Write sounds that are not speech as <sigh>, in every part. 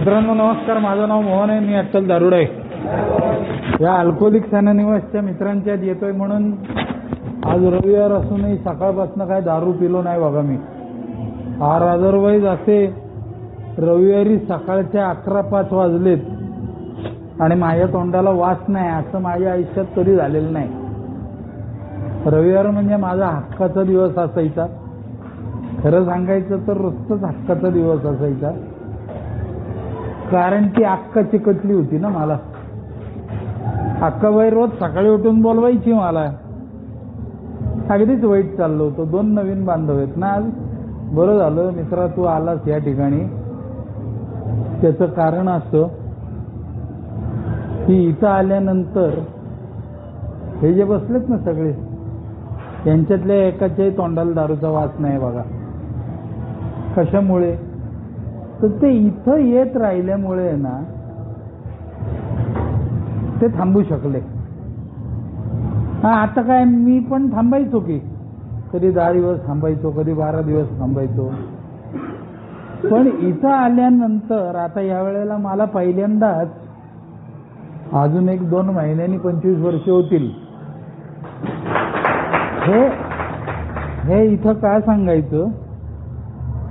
मित्रांनो नमस्कार. माझं नाव मोहन आहे. मी अट्टल दारुड आहे. या अल्कोहोलिक सेनानिवासच्या मित्रांच्यात येतोय म्हणून आज रविवार असूनही सकाळपासून काय दारू पिलो नाही बघा मी. आर अदरवाईज असे रविवारी सकाळच्या अकरा पाच वाजलेत आणि माझ्या तोंडाला वास नाही असं माझ्या आयुष्यात कधी झालेलं नाही. रविवार म्हणजे माझा हक्काचा दिवस असायचा. खरं सांगायचं तर रोजचाच हक्काचा दिवस असायचा. कारण की अक्का चिकटली होती ना मला. अक्काबाई रोज सकाळी उठून बोलवायची मला. अगदीच वाईट चाललो होतो. दोन नवीन बांधव आहेत ना आज. बरं झालं मित्रा तू आलास या ठिकाणी. त्याचं कारण असं की इथं आल्यानंतर हे जे बसलेत ना सगळे यांच्यातल्या एकाच्याही तोंडाला दारूचा वास नाही बघा. कशामुळे? तर ते इथं येत राहिल्यामुळे ना ते थांबू शकले. हा आता काय मी पण थांबायचो की. कधी दहा दिवस थांबायचो कधी बारा दिवस थांबायचो. पण इथं आल्यानंतर आता या वेळेला मला पहिल्यांदाच अजून एक दोन महिन्यांनी पंचवीस वर्ष होतील. हे हे इथं काय सांगायचं?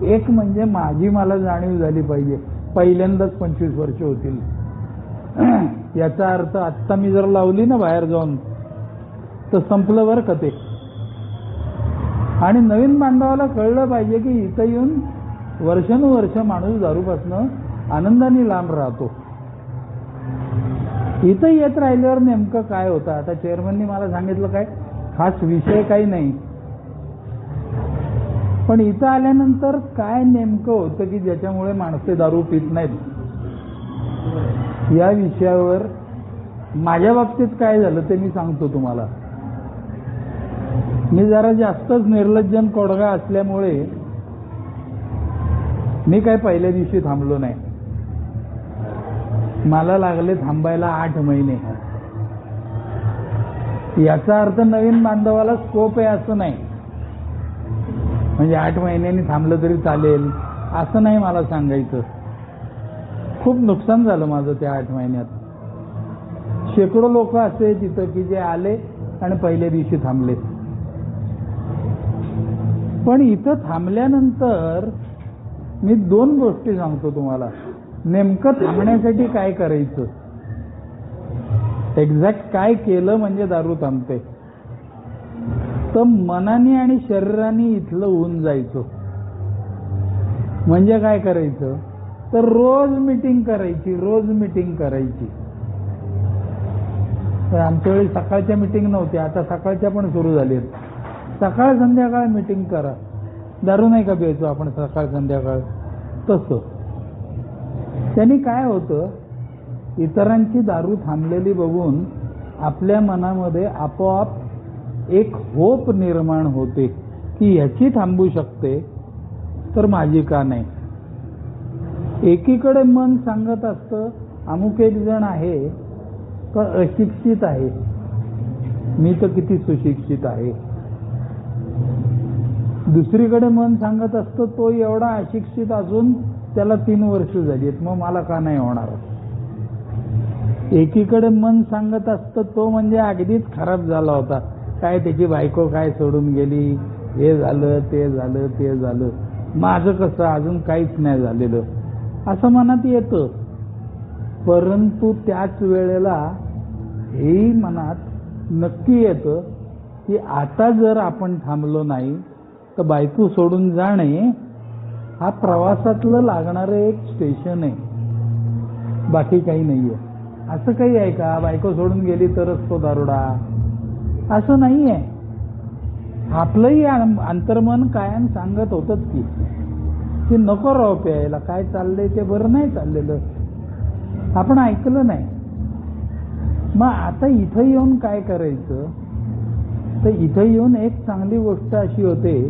एक म्हणजे माझी मला जाणीव झाली पाहिजे. पहिल्यांदाच पंचवीस वर्ष होतील. <clears throat> याचा अर्थ आत्ता मी जर लावली ना बाहेर जाऊन तर संपलं बरं का ते? आणि नवीन बांधवाला कळलं पाहिजे की इथं येऊन वर्षानुवर्ष माणूस दारूपासनं आनंदाने लांब राहतो. इथं येत राहिल्यावर नेमकं काय होतं? आता चेअरमननी मला सांगितलं काय? खास विषय काही नाही. पण इथं आल्यानंतर काय नेमकं होतं की ज्याच्यामुळे माणसे दारू पित नाहीत? या विषयावर माझ्या बाबतीत काय झालं ते मी सांगतो तुम्हाला. मी जरा जास्तच निर्लज्जन कोडगा असल्यामुळे मी काय पहिल्या दिवशी थांबलो नाही. मला लागले थांबायला आठ महिने. याचा अर्थ नवीन बांधवाला स्कोप आहे असं नाही. म्हणजे आठ महिन्यांनी थांबलं तरी चालेल. असं नाही मला सांगायचं. खूप नुकसान झालं माझं त्या आठ महिन्यात. शेकडो लोक असे तिथं की जे आले आणि पहिल्या दिवशी थांबले. पण इथं थांबल्यानंतर मी दोन गोष्टी सांगतो तुम्हाला. नेमकं थांबण्यासाठी काय करायचं? एक्झॅक्ट काय केलं म्हणजे दारू थांबते. तर मनाने आणि शरीराने इथलं होऊन जायचं. म्हणजे काय करायचं? तर रोज मिटिंग करायची रोज मिटिंग करायची. तर आमच्या वेळी सकाळच्या मिटिंग नव्हती आता सकाळच्या पण सुरू झाली सकाळ संध्याकाळ मिटिंग करा. दारू नाही का प्यायचो आपण सकाळ संध्याकाळ? तसं. त्यांनी काय होतं? इतरांची दारू थांबलेली बघून आपल्या मनामध्ये आपोआप एक होप निर्माण होते की ह्याची थांबू शकते तर माझी का नाही? एकीकडे मन सांगत असतं अमुक एक जण आहे तर अशिक्षित आहे. मी तर किती सुशिक्षित आहे. दुसरीकडे मन सांगत असतं तो एवढा अशिक्षित असून त्याला तीन वर्ष झाली आहेत मग मला का नाही होणार? एकीकडे मन सांगत असतं तो म्हणजे अगदीच खराब झाला होता. काय त्याची बायको काय सोडून गेली? हे झालं ते झालं ते झालं. माझं कसं अजून काहीच नाही झालेलं. असं मनात येतं. परंतु त्याच वेळेला हेही मनात नक्की येतं की आता जर आपण थांबलो नाही तर बायको सोडून जाणे हा प्रवासातलं लागणारं एक स्टेशन आहे. बाकी काही नाहीये. असं काही आहे का? बायको सोडून गेली तरच तो दारुडा. असं नाही आहे आपलंही अंतर्मन कायम सांगत होतच की की नको राव प्यायला काय चाललंय ते बरं नाही चाललेलं. आपण ऐकलं नाही. मग आता इथं येऊन काय करायचं? तर इथं येऊन एक चांगली गोष्ट अशी होते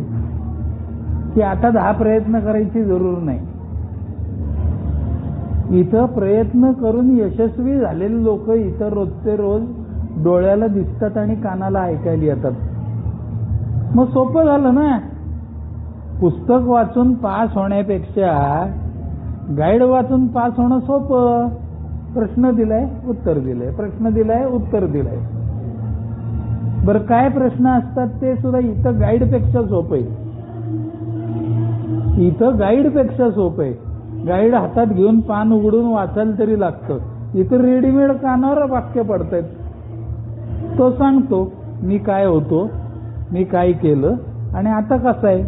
की आता दहा प्रयत्न करायची जरूर नाही. इथं प्रयत्न करून यशस्वी झालेले लोक इथं रोजचे रोज डोळ्याला दिसतात आणि कानाला ऐकायला येतात. मग सोपं झालं ना? पुस्तक वाचून पास होण्यापेक्षा गाईड वाचून पास होणं सोपं. प्रश्न दिलाय उत्तर दिलंय. प्रश्न दिलाय उत्तर दिलंय. बरं काय प्रश्न असतात ते सुद्धा इथं गाईडपेक्षा सोपं आहे. इथं गाईडपेक्षा सोपं आहे. गाईड हातात घेऊन पान उघडून वाचायला तरी लागतं. इथं रेडीमेड कानावर वाक्य पडतायत. तो सांगतो मी काय होतो? मी काय केलं? आणि आता कसं आहे?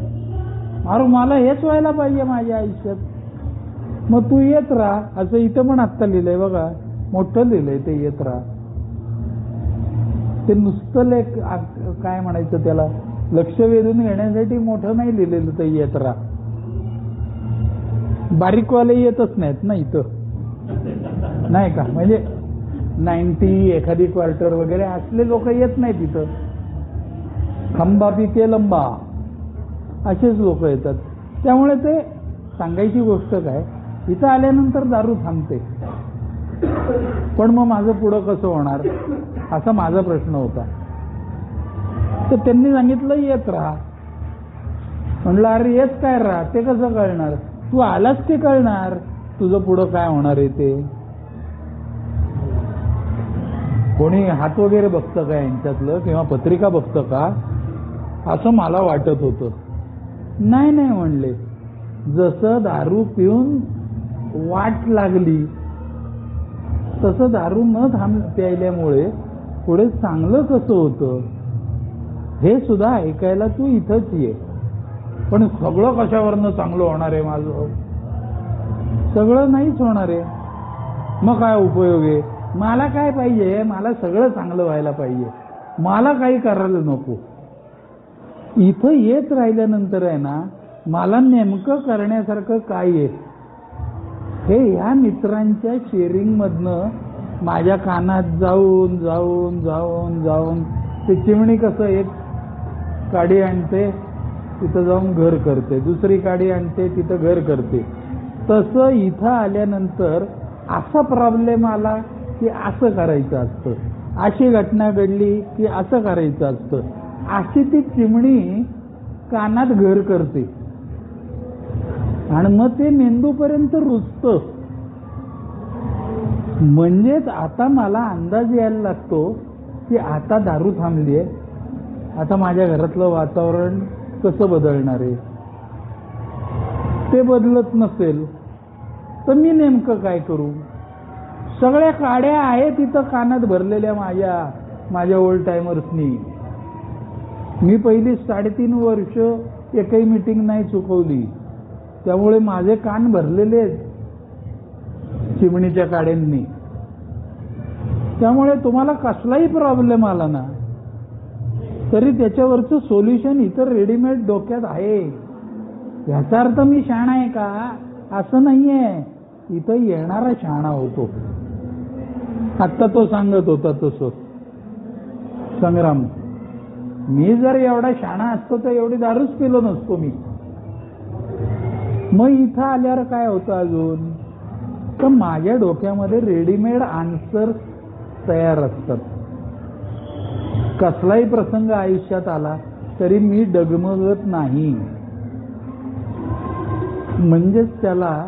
अरे मला हेच व्हायला पाहिजे माझ्या आयुष्यात. मग तू येत राहा. असं इथं पण आत्ता लिहिलंय बघा. मोठं लिहिलंय ते येत राहा. ते नुसतं लेख काय म्हणायचं त्याला? लक्ष वेधून घेण्यासाठी मोठं नाही लिहिलेलं ते येत राहा. बारीकवाले येतच नाहीत ना इथं. नाही का? म्हणजे नाईन्टी एखादी क्वार्टर वगैरे असले लोक येत नाही तिथं खंबा पिके लंबा. असेच लोक येतात. त्यामुळे ते सांगायची गोष्ट काय इथं आल्यानंतर दारू थांबते. पण मग माझं पुढं कसं होणार? असा माझा प्रश्न होता. तर त्यांनी सांगितलं येत राहा. म्हणलं अरे येत काय राहा? ते कसं कळणार? तू आलाच ते कळणार? तुझं पुढं काय होणार आहे ते? कोणी हात वगैरे बघतं का यांच्यातलं किंवा पत्रिका बघतं का? असं मला वाटत होतं. नाही नाही म्हणले. जसं दारू पिऊन वाट लागली तसं दारू न थांब प्यायल्यामुळे पुढे चांगलं कसं होतं? हे सुद्धा ऐकायला तू इथंच ये. पण सगळं कशावरनं चांगलं होणार आहे माझं? सगळं नाहीच होणार आहे. मग काय उपयोग आहे? मला काय पाहिजे? मला सगळं चांगलं व्हायला पाहिजे. मला काही करायला नको. इथं येत राहिल्यानंतर आहे ना मला नेमकं करण्यासारखं काय आहे? हे ह्या मित्रांच्या शेअरिंगमधनं माझ्या कानात जाऊन जाऊन जाऊन जाऊन ते चिमणी कसं एक काडी आणते तिथं जाऊन घर करते. दुसरी काडी आणते तिथं घर करते. तसं इथं आल्यानंतर असा प्रॉब्लेम आला की असं करायचं असतं. अशी घटना घडली की असं करायचं असतं. अशी ती चिमणी कानात घर करते. आणि मग ते मेंदूपर्यंत रुजतं. म्हणजेच आता मला अंदाज यायला लागतो की आता दारू थांबली आहे. आता माझ्या घरातलं वातावरण कसं बदलणार आहे? ते बदलत नसेल तर मी नेमकं काय करू? सगळ्या काड्या आहेत तिथं कानात भरलेल्या माझ्या माझ्या ओल्ड टायमर्सनी मी पहिली साडेतीन वर्ष एकही मिटिंग नाही चुकवली. त्यामुळे माझे कान भरलेले आहेत चिमणीच्या काड्यांनी. त्यामुळे तुम्हाला कसलाही प्रॉब्लेम आला ना तरी त्याच्यावरचं सोल्युशन इतर रेडीमेड डोक्यात आहे. याचा अर्थ मी शाणा आहे का? असं नाहीये. इथं येणारा शहाणा होतो. आत्ता तो सांगत होता तसं संग्राम. मी जर एवढा शाणा असतो तर एवढी दारूच पिलो नसतो मी. मग इथं आल्यावर काय होतं अजून? तर माझ्या डोक्यामध्ये रेडीमेड आन्सर तयार असतात. कसलाही प्रसंग आयुष्यात आला तरी मी डगमगत नाही. म्हणजेच त्याला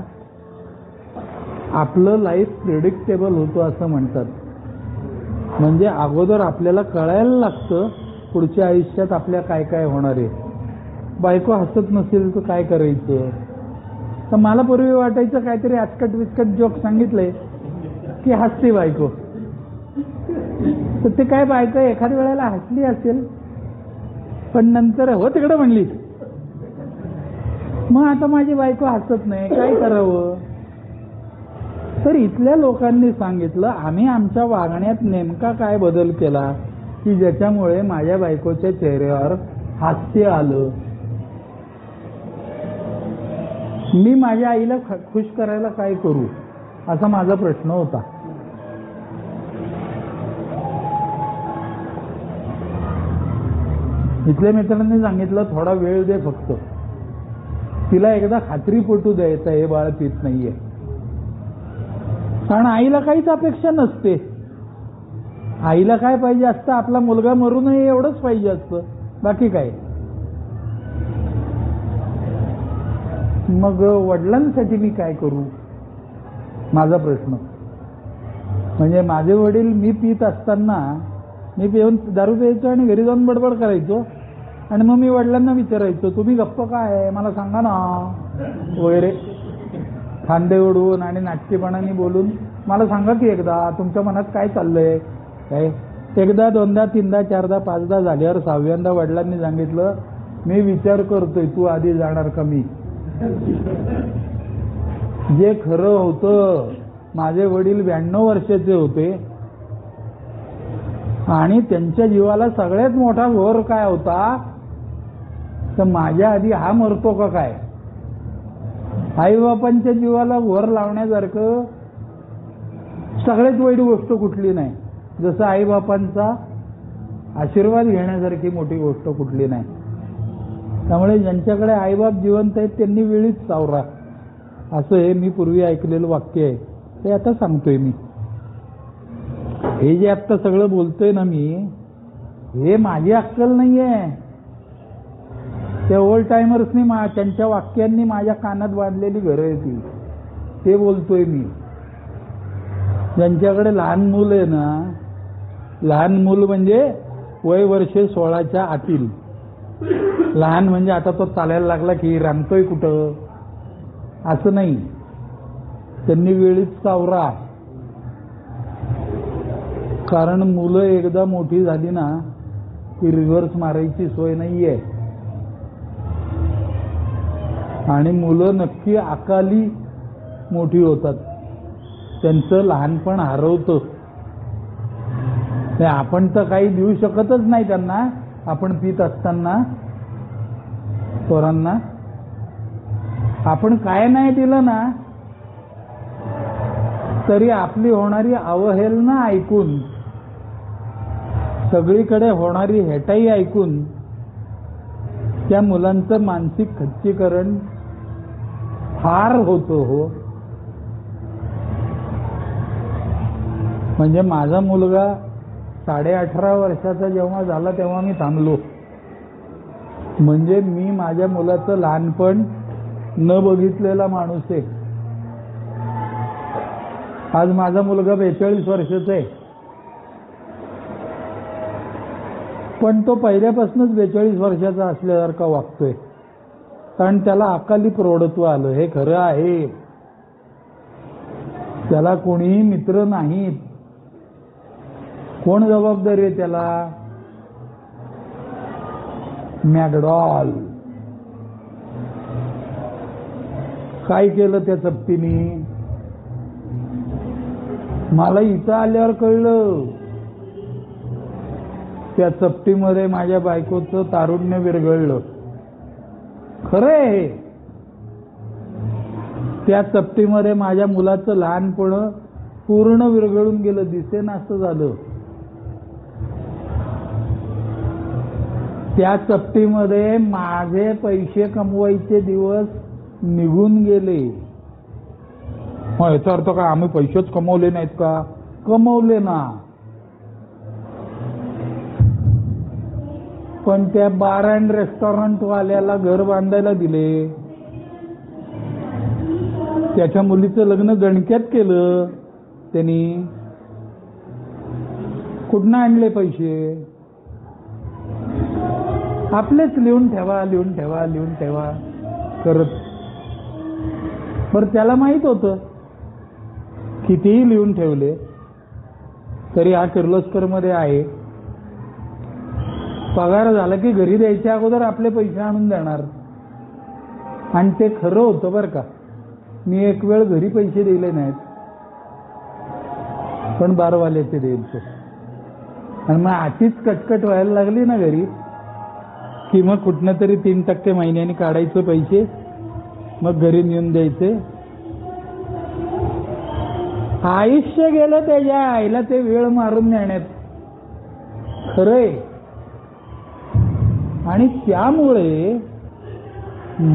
आपलं लाईफ प्रिडिक्टेबल होतो असं म्हणतात. म्हणजे अगोदर आपल्याला कळायला लागतं पुढच्या आयुष्यात आपल्या काय काय होणार आहे. बायको हसत नसेल तर काय करायचं? तर मला पूर्वी वाटायचं काहीतरी आचकट विचकट जोक सांगितलंय की हसते बायको. तर ते काय बायको एखाद्या वेळेला हसली असेल पण नंतर हो तिकडं म्हणली. मग आता माझी बायको हसत नाही काय करावं? तर इथल्या लोकांनी सांगितलं आम्ही आमच्या वागण्यात नेमका काय बदल केला? की ज्याच्यामुळे माझ्या बायकोच्या चेहऱ्यावर हास्य आलं. मी माझ्या आईला खुश करायला काय करू? असा माझा प्रश्न होता. इथल्या मित्रांनी सांगितलं थोडा वेळ दे फक्त. तिला एकदा खात्री पटू द्यायचा हे बाळ पित नाहीये. कारण आईला काहीच अपेक्षा नसते. आईला काय पाहिजे असतं? आपला मुलगा मरू नये एवढंच पाहिजे असतं. बाकी काय? मग वडिलांसाठी मी काय करू? माझा प्रश्न. म्हणजे माझे वडील मी पित असताना मी पिऊन दारू प्यायचो आणि घरी जाऊन बडबड करायचो. आणि मग मी वडिलांना विचारायचो तुम्ही गप्प काय? मला सांगा ना. वगैरे. खांदे उडवून आणि नाटकीपणाने बोलून मला सांगा की एकदा तुमच्या मनात काय चाललंय? काय? एकदा दोनदा तीनदा चारदा पाचदा झाल्यावर सहाव्यांदा वडिलांनी सांगितलं मी विचार करतोय तू आधी जाणार का मी? जे खरं होतं माझे वडील ब्याण्णव वर्षाचे होते. आणि त्यांच्या जीवाला सगळ्यात मोठा घोर काय होता? तर माझ्या आधी हा मरतो का काय? आईबापांच्या जीवाला वर लावण्यासारखं सगळ्यात वाईट गोष्ट कुठली नाही. जसं आईबापांचा आशीर्वाद घेण्यासारखी मोठी गोष्ट कुठली नाही. त्यामुळे ज्यांच्याकडे आईबाप जिवंत आहेत त्यांनी वेळीच सावरा. असं हे मी पूर्वी ऐकलेलं वाक्य आहे. ते आता सांगतोय मी. हे जे आत्ता सगळं बोलतोय ना मी हे माझी अक्कल नाहीये. त्या ओल्ड टायमर्सनी मा त्यांच्या वाक्यांनी माझ्या कानात बांधलेली घरं आहे ती. ते बोलतोय मी. ज्यांच्याकडे लहान मूल आहे ना लहान मूल म्हणजे वय वर्षे सोळाच्या आतील. लहान म्हणजे आता तो चालायला लागला की रांगतोय कुठं? असं नाही. त्यांनी वेळीच सावरा. कारण मुलं एकदा मोठी झाली ना की रिव्हर्स मारायची सोय नाहीये. आणि मुलं नक्की अकाली मोठी होतात. त्यांचं लहानपण हरवतं. आपण तर काही देऊ शकतच नाही त्यांना. आपण पित असताना पोरांना. आपण काय नाही दिलं ना तरी आपली होणारी अवहेलना ऐकून सगळीकडे होणारी हेटाई ऐकून त्या मुलांचं मानसिक खच्चीकरण फार होतो हो. म्हणजे माझा मुलगा साडे अठरा वर्षाचा जेव्हा झाला तेव्हा मी थांबलो. म्हणजे मी माझ्या मुलाचं लहानपण न बघितलेला माणूस आहे. आज माझा मुलगा बेचाळीस वर्षाचा आहे. पण तो पहिल्यापासूनच बेचाळीस वर्षाचा असल्यासारखा वागतोय. कारण त्याला अकाली प्रौढत्व आलं. हे खरं आहे. त्याला कोणीही मित्र नाहीत. कोण जबाबदारी आहे त्याला? मॅकडॉल. काय केलं त्या चपटीने? मला इथं आल्यावर कळलं. त्या चपटीमध्ये माझ्या बायकोचं तारुण्य विरघळलं. खरं आहे त्या चपटीमध्ये माझ्या मुलाचं लहानपण पूर्ण विरघळून गेलं दिसेन असं झालं. त्या चपटीमध्ये माझे पैसे कमवायचे दिवस निघून गेले. मग याचा अर्थ काय? आम्ही पैसेच कमवले नाहीत का? कमवले ना. पण त्या बार अँड रेस्टॉरंट वाल्याला घर बांधायला दिले. त्याच्या मुलीचं लग्न गणक्यात केलं. त्यांनी कुठनं आणले पैसे? आपलेच लिहून ठेवा लिहून ठेवा लिहून ठेवा. करत. बरं त्याला माहीत होतं. कितीही लिहून ठेवले तरी हा किर्लोस्करमध्ये आहे. पगार झाला की घरी द्यायच्या अगोदर आपले पैसे आणून देणार. आणि ते खरं होतं बरं का. मी एक वेळ घरी पैसे दिले नाहीत. पण बारवाल्याचे देईल तो. आणि मग आधीच कटकट व्हायला लागली ना घरी. की मग कुठनं तरी तीन टक्के महिन्याने काढायचे पैसे. मग घरी नेऊन द्यायचे. आयुष्य गेलं त्याच्या आईला ते वेळ मारून नेण्यात. खरंय आणि त्यामुळे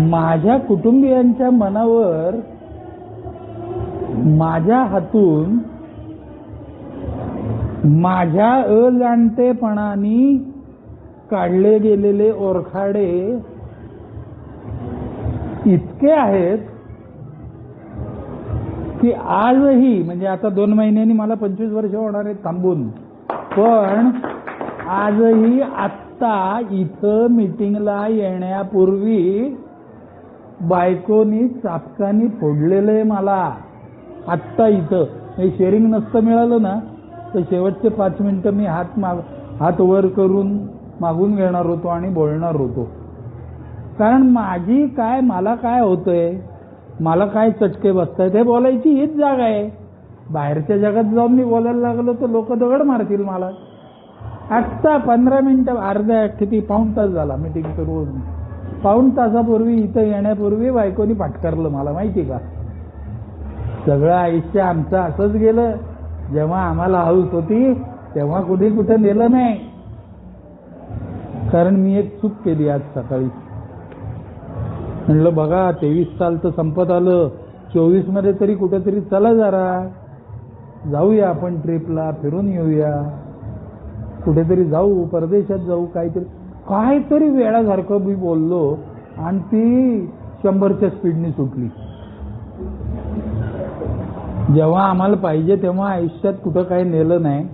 माझ्या कुटुंबियांच्या मनावर माझ्या हातून माझ्या अजाणतेपणाने काढले गेलेले ओरखाडे इतके आहेत की आजही म्हणजे आता दोन महिन्यांनी मला पंचवीस वर्ष होणार आहेत थांबून पण आजही आत्ता इथं मीटिंगला येण्यापूर्वी बायकोनी चापकानी फोडलेलं आहे मला. आत्ता इथं. हे शेअरिंग नसतं मिळालं ना. तर शेवटचे पाच मिनटं मी हात माग हात वर करून मागून घेणार होतो आणि बोलणार होतो. कारण माझी काय मला काय होतंय? मला काय चटके बसतायत? हे बोलायची हीच जागा आहे. बाहेरच्या जगात जाऊन मी बोलायला लागलो तर लोक दगड मारतील मला. आत्ता पंधरा मिनिटं अर्ध्या किती पाऊण तास झाला मीटिंग करून पाऊण तासापूर्वी इथं येण्यापूर्वी बायकोनी पाटकारलं मला माहिती का? सगळं आयुष्य आमचं असंच गेलं. जेव्हा आम्हाला हाऊस होती तेव्हा कुठे कुठे नेलं नाही. कारण मी एक चूक केली आज सकाळी. म्हणलं बघा तेवीस साल तर संपत आलं. चोवीसमध्ये तरी कुठेतरी चला जरा. जाऊया आपण ट्रिपला फिरून येऊया. कुठेतरी जाऊ परदेशात जाऊ काहीतरी. काहीतरी वेळासारखं मी बोललो आणि ती शंभरच्या स्पीडनी सुटली. जेव्हा आम्हाला पाहिजे तेव्हा आयुष्यात कुठं काही नेलं नाही.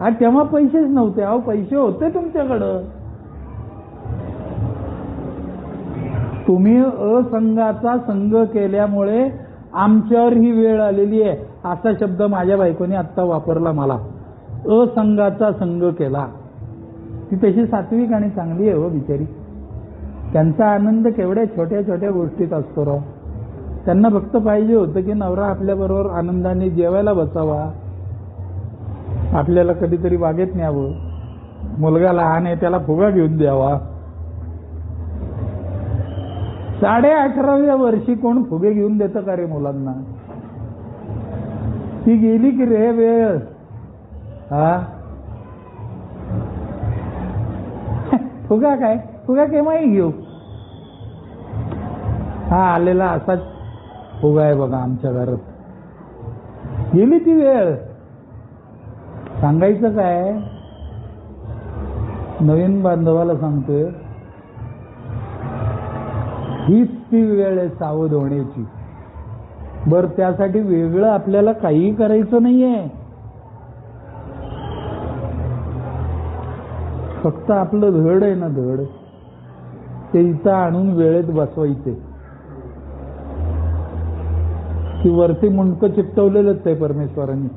आणि तेव्हा पैसेच नव्हते. अहो पैसे होते तुमच्याकडं. तुम्ही असंघाचा संघ केल्यामुळे आमच्यावर ही वेळ आलेली आहे. असा शब्द माझ्या बायकोने आत्ता वापरला मला. असंगाचा संघ केला. ती तशी सात्विक आणि चांगली आहे हो बिचारी. त्यांचा आनंद केवढ्या छोट्या छोट्या गोष्टीत असतो राव. त्यांना फक्त पाहिजे होतं की नवरा आपल्याबरोबर आनंदाने जेवायला बसावा. आपल्याला कधीतरी बागेत न्यावं. मुलगा लहान आहे त्याला फुगा घेऊन द्यावा. साडे अठराव्या वर्षी कोण फुगे घेऊन देतं का रे मुलांना? ती गेली की रे वेळ. हा? फुगा काय? फुगा केव्हाही घेऊ? हा आलेला असाच फुगा आहे बघा आमच्या घरात. गेली ती वेळ. सांगायचं काय? नवीन बांधवाला सांगतोय. हीच ती वेळ आहे सावध होण्याची. बर त्यासाठी वेगळं आपल्याला काहीही करायचं नाहीये. फक्त आपलं धड आहे ना धड. ते इथं आणून वेळेत बसवायचे. की वरती मुंडकं चिपटवलेलंच आहे परमेश्वरांनी.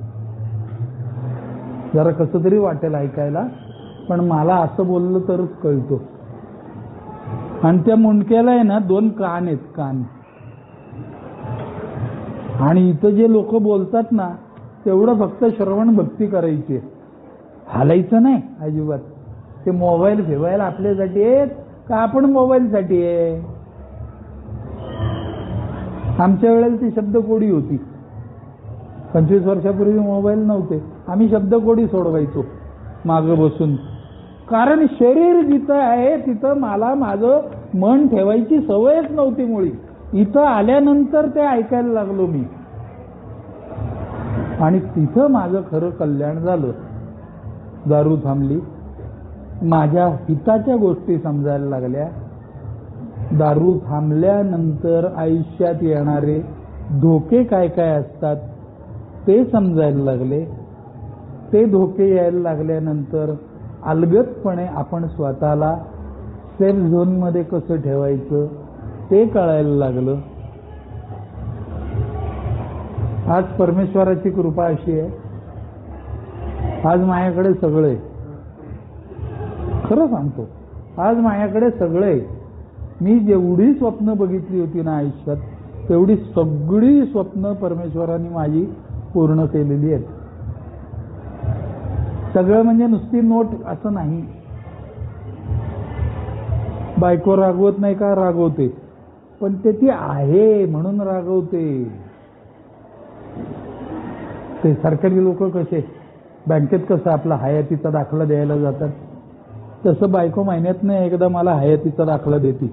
जरा कसं तरी वाटेल ऐकायला पण मला असं बोललं तरच कळतो. आणि त्या मुंडक्याला आहे ना दोन कान आहेत कान. आणि इथं जे लोक बोलतात ना तेवढं फक्त श्रवण भक्ती करायची हालायचं नाही अजिबात. ते मोबाईल फिरवायला आपल्यासाठी आहेत का आपण मोबाईलसाठी आहे? आमच्या वेळेला ती शब्दकोडी होती. पंचवीस वर्षापूर्वी मोबाईल नव्हते. आम्ही शब्दकोडी सोडवायचो मागं बसून. कारण शरीर जिथं आहे तिथं मला माझं मन ठेवायची सवयच नव्हती मुळी. इथं आल्यानंतर ते ऐकायला लागलो मी. आणि तिथं माझं खरं कल्याण झालं. दारू थांबली. माझ्या हिताच्या गोष्टी समजायला लागल्या. दारू थांबल्यानंतर आयुष्यात येणारे धोके काय काय असतात ते समजायला लागले. ते धोके यायला लागल्यानंतर अलगतपणे आपण स्वतःला सेफ झोनमध्ये कसं ठेवायचं ते कळायला लागलं. आज परमेश्वराची कृपा अशी आहे. आज माझ्याकडे सगळं आहे. खरं सांगतो. आज माझ्याकडे सगळं आहे मी जेवढी स्वप्न बघितली होती ना आयुष्यात तेवढी सगळी स्वप्न परमेश्वराने माझी पूर्ण केलेली आहेत. सगळं म्हणजे नुसती नोट असं नाही. बायको रागवत नाही का? रागवते. पण ते ती आहे म्हणून रागवते. ते सरकारी लोक कसे? बँकेत कसं आपला हयातीचा दाखला द्यायला जातात? तसं बायको महिन्यात नाही एकदा मला हयातीचा दाखला देते.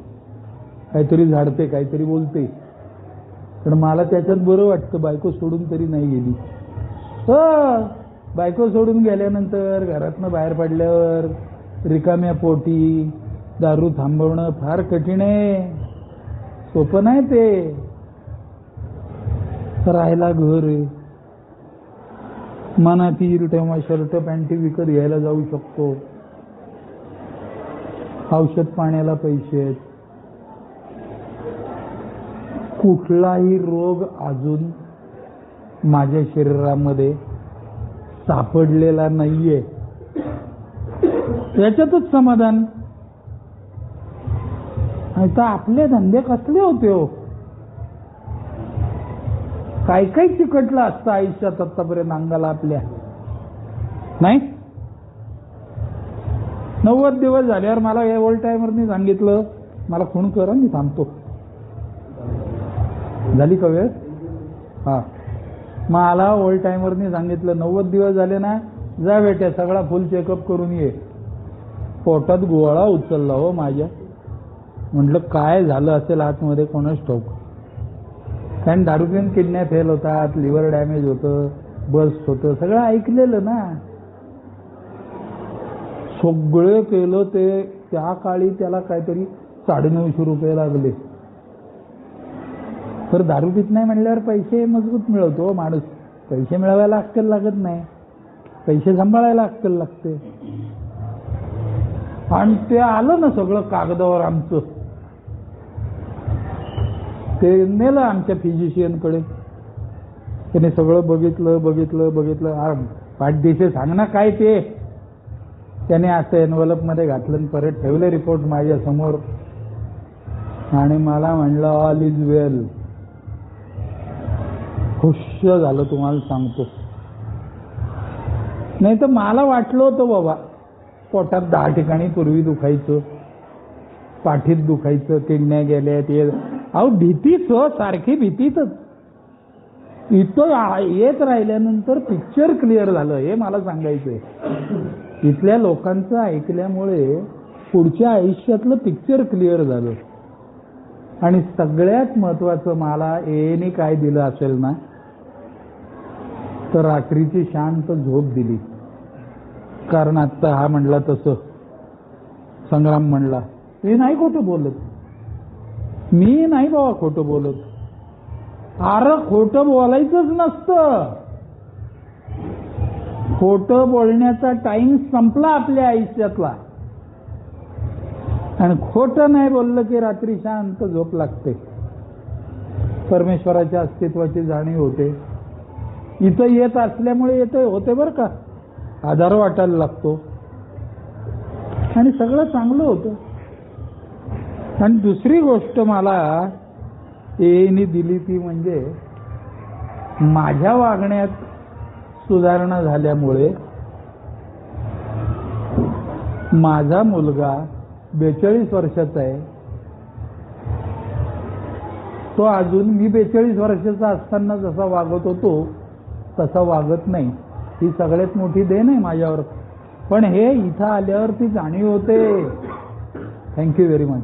काहीतरी झाडते काहीतरी बोलते. पण मला त्याच्यात बरं वाटतं बायको सोडून तरी नाही गेली. हो बायको सोडून गेल्यानंतर घरातनं बाहेर पडल्यावर रिकाम्या पोटी दारू थांबवणं फार कठीण आहे. सोपं नाही ते. राहायला घर मनात येईल तेव्हा शर्ट पॅन्टी विकत घ्यायला जाऊ शकतो. औषध पाण्याला पैसे आहेत. कुठलाही रोग अजून माझ्या शरीरामध्ये सापडलेला नाहीये. याच्यातच समाधान. आता आपले धंदे कसले होते हो? काय काय चिकटलं असतं आयुष्यात आतापर्यंत अंगाला आपल्या? नाही? नव्वद दिवस झाल्यावर मला या ओल्ड टायमरनी सांगितलं मला फोन कर मी थांबतो. झाली का वेळ? हा. मला ओल्ड टायमरनी सांगितलं नव्वद दिवस झाले ना जा बेट्या सगळा फुल चेकअप करून ये. पोटात गोळा उचलला हो माझ्या. म्हटलं काय झालं असेल आतमध्ये? कोणाच ठाऊक? कारण दारू पिऊन किडनॅप फेल होतात लिव्हर डॅमेज होतं बस्ट होतं सगळं ऐकलेलं ना. सगळं केलं ते त्या काळी त्याला काहीतरी साडेनऊशे रुपये लागले. तर दारू पित नाही म्हणल्यावर पैसे मजबूत मिळवतो हो माणूस. पैसे मिळवायला अक्कल लागत नाही. पैसे सांभाळायला अक्कल लागते. आणि ते आलं ना सगळं कागदावर आमचं. ते नेलं आमच्या फिजिशियनकडे त्याने सगळं बघितलं बघितलं बघितलं. आ, पाठदिशे सांग ना काय ते. त्याने असं एनवलपमध्ये घातलं परत ठेवलं रिपोर्ट माझ्यासमोर. आणि मला म्हणलं ऑल इज वेल खुश झालं तुम्हाला सांगतो. नाही तर मला वाटलं होतं बाबा पोटात दहा ठिकाणी पूर्वी दुखायचं पाठीत दुखायचं किडण्या गेल्या ते अहो भीतीच सारखी भीतीतच. इथं येत राहिल्यानंतर पिक्चर क्लिअर झालं हे मला सांगायचंय. इथल्या लोकांचं ऐकल्यामुळे पुढच्या आयुष्यातलं पिक्चर क्लिअर झालं. आणि सगळ्यात महत्वाचं मला एने काय दिलं असेल ना तर रात्रीची शांत झोप दिली. कारण आत्ता हा म्हणला तसं. संग्राम म्हणला मी नाही खोटं बोलत. मी नाही बाबा खोटं बोलत. अरे खोटं बोलायचंच नसतं. खोटं बोलण्याचा टाइम संपला आपल्या आयुष्यातला. आणि खोटं नाही बोललं की रात्री शांत झोप लागते. परमेश्वराच्या अस्तित्वाची जाणीव होते. इथं येत असल्यामुळे येतं होते बरं का? आधार वाटायला लागतो. आणि सगळं चांगलं होतं. आणि दुसरी गोष्ट मला एनी दिली ती म्हणजे माझ्या वागण्यात सुधारणा झाल्यामुळे माझा मुलगा बेचाळीस वर्षाचा आहे. तो अजून मी बेचाळीस वर्षाचा असताना जसा वागत होतो तसा वागत नाही. ही सगळ्यात मोठी देण आहे माझ्यावर. पण हे इथं आल्यावर ती जाणीव होते. Thank you very much